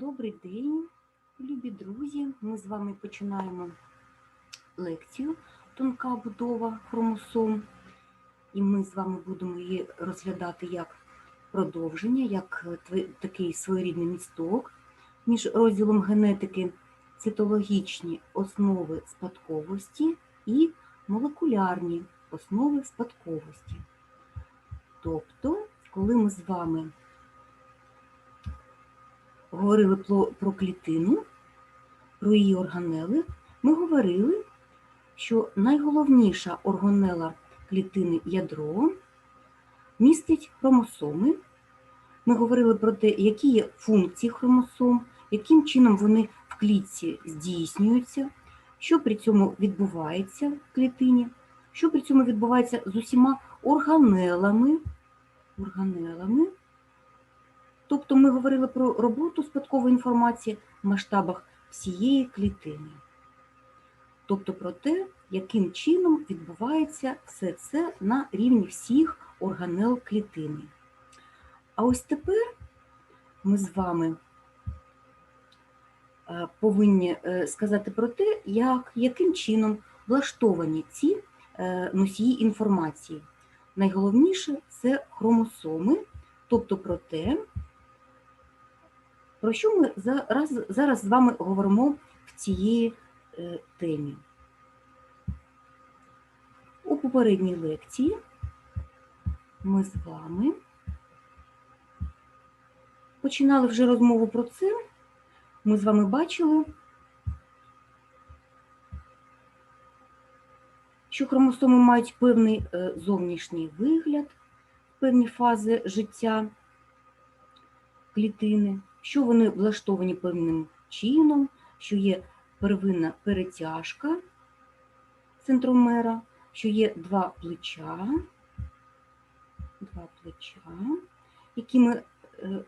Добрий день, любі друзі. Ми з вами починаємо лекцію Тонка будова хромосом. І ми з вами будемо її розглядати як продовження, як такий своєрідний місток між розділом генетики, цитологічні основи спадковості і молекулярні основи спадковості. Тобто, коли ми з вами говорили про, клітину, про її органели, ми говорили, що найголовніша органела клітини ядро містить хромосоми. Ми говорили про те, які є функції хромосом, яким чином вони в клітці здійснюються, що при цьому відбувається в клітині, що при цьому відбувається з усіма органелами. органелами. Тобто ми говорили про роботу спадкової інформації в масштабах всієї клітини. Тобто про те, яким чином відбувається все це на рівні всіх органел клітини. А ось тепер ми з вами е, повинні е, сказати про те, як, яким чином влаштовані ці е, носії інформації. Найголовніше це хромосоми, тобто про те, про що ми зараз, зараз з вами говоримо в цієї е, темі. У попередній лекції ми з вами починали вже розмову про це. Ми з вами бачили, що хромосоми мають певний е, зовнішній вигляд, певні фази життя клітини, що вони влаштовані певним чином, що є первинна перетяжка центромера, що є два плеча, два плеча, які ми е,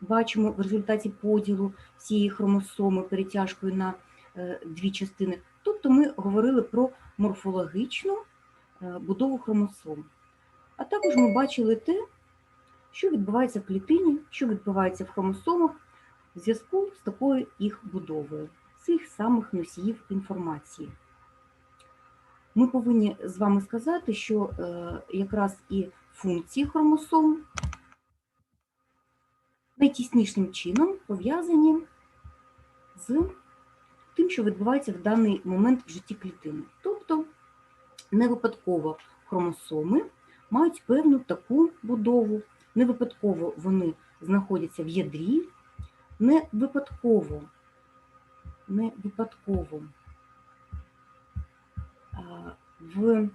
бачимо в результаті поділу цієї хромосоми перетяжкою на е, дві частини. Тобто ми говорили про морфологічну е, будову хромосом. А також ми бачили те, що відбувається в клітині, що відбувається в хромосомах в зв'язку з такою їх будовою, цих самих носіїв інформації. Ми повинні з вами сказати, що е, якраз і функції хромосом найтіснішим чином пов'язані з тим, що відбувається в даний момент в житті клітини. Тобто не випадково хромосоми мають певну таку будову, не випадково вони знаходяться в ядрі, не випадково, не випадково в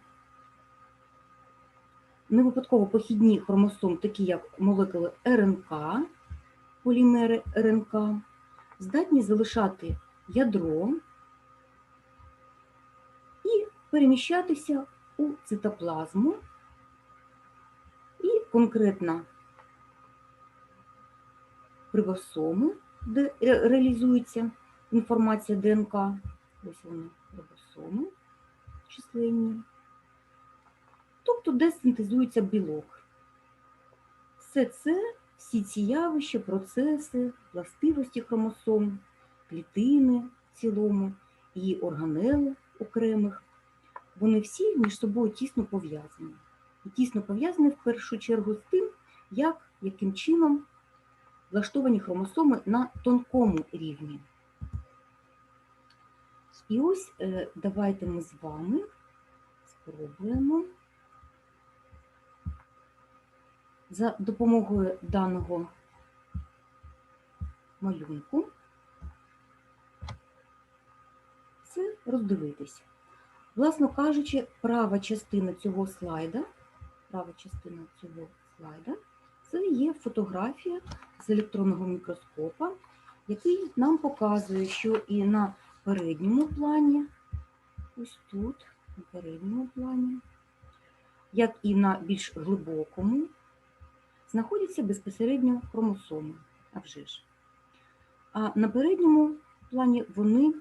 не випадково похідні хромосом, такі як молекули РНК, полімери РНК, здатні залишати ядро і переміщатися у цитоплазму, і конкретно рибосоми, де реалізується інформація ДНК. Ось вони рибосоми численні. Тобто, де синтезується білок. Все це, всі ці явища, процеси, властивості хромосом, клітини в цілому і органели окремих, вони всі між собою тісно пов'язані. І тісно пов'язані в першу чергу з тим, як, яким чином влаштовані хромосоми на тонкому рівні. І ось е, давайте ми з вами спробуємо за допомогою даного малюнку це роздивитися. Власно кажучи, права частина цього слайда, права частина цього слайда це є фотографія з електронного мікроскопа, який нам показує, що і на передньому плані, ось тут, на передньому плані, як і на більш глибокому, знаходяться безпосередньо хромосоми, а вже ж. А на передньому плані вони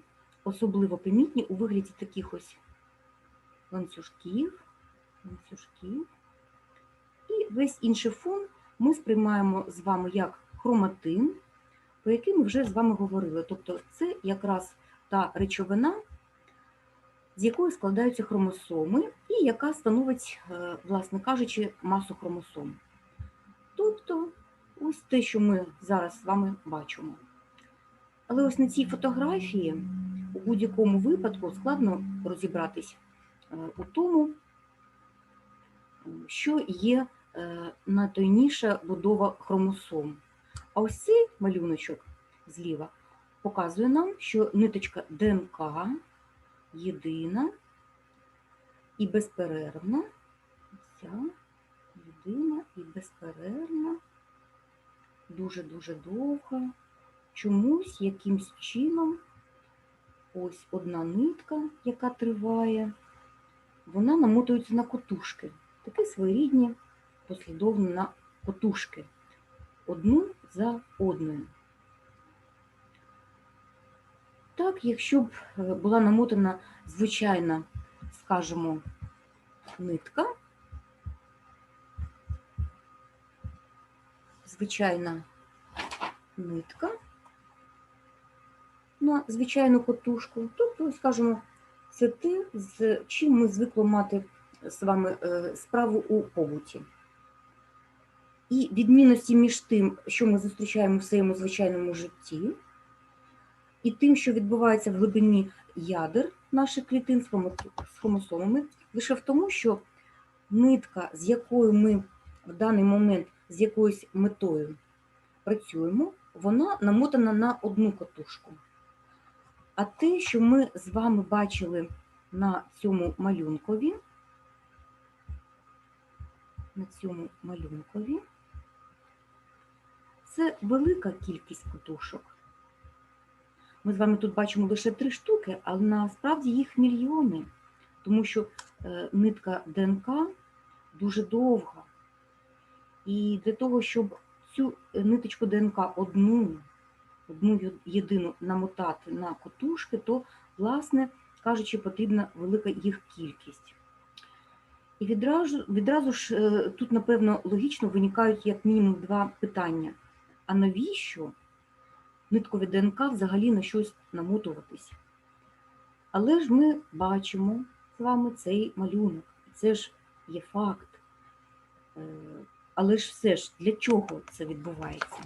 особливо помітні у вигляді таких ось ланцюжків, ланцюжків. І весь інший фон ми сприймаємо з вами як хроматин, про які ми вже з вами говорили. Тобто це якраз та речовина, з якої складаються хромосоми, і яка становить, е, власне кажучи, масу хромосом. Тобто, ось те, що ми зараз з вами бачимо. Але ось на цій фотографії у будь-якому випадку складно розібратись е, у тому, е, що є найтойніша будова хромосом. А ось цей малюночок зліва показує нам, що ниточка ДНК єдина і безперервна. Ця єдина і безперервна, дуже-дуже довга. Чомусь якимсь чином ось одна нитка, яка триває, вона намотується на котушки. Такі своєрідні, послідовно на котушки. Одну за одною. Так, якщо б е, була намотана звичайна, скажімо, нитка, звичайна нитка на звичайну котушку, тобто, скажімо, це те, з чим ми звикли мати з вами е, справу у побуті. І відмінності між тим, що ми зустрічаємо в своєму звичайному житті, і тим, що відбувається в глибині ядер наших клітин з хромосомами, лише в тому, що нитка, з якою ми в даний момент з якоюсь метою працюємо, вона намотана на одну катушку. А те, що ми з вами бачили на цьому малюнкові, на цьому малюнкові, це велика кількість катушок. Ми з вами тут бачимо лише три штуки, але насправді їх мільйони, тому що е, нитка ДНК дуже довга. І для того, щоб цю е, ниточку ДНК одну, одну єдину намотати на котушки, то, власне кажучи, потрібна велика їх кількість. І відразу, відразу ж е, тут, напевно, логічно виникають як мінімум два питання. А навіщо ниткові ДНК взагалі на щось намотуватись? Але ж ми бачимо з вами цей малюнок. Це ж є факт. Е, Але ж все ж для чого це відбувається?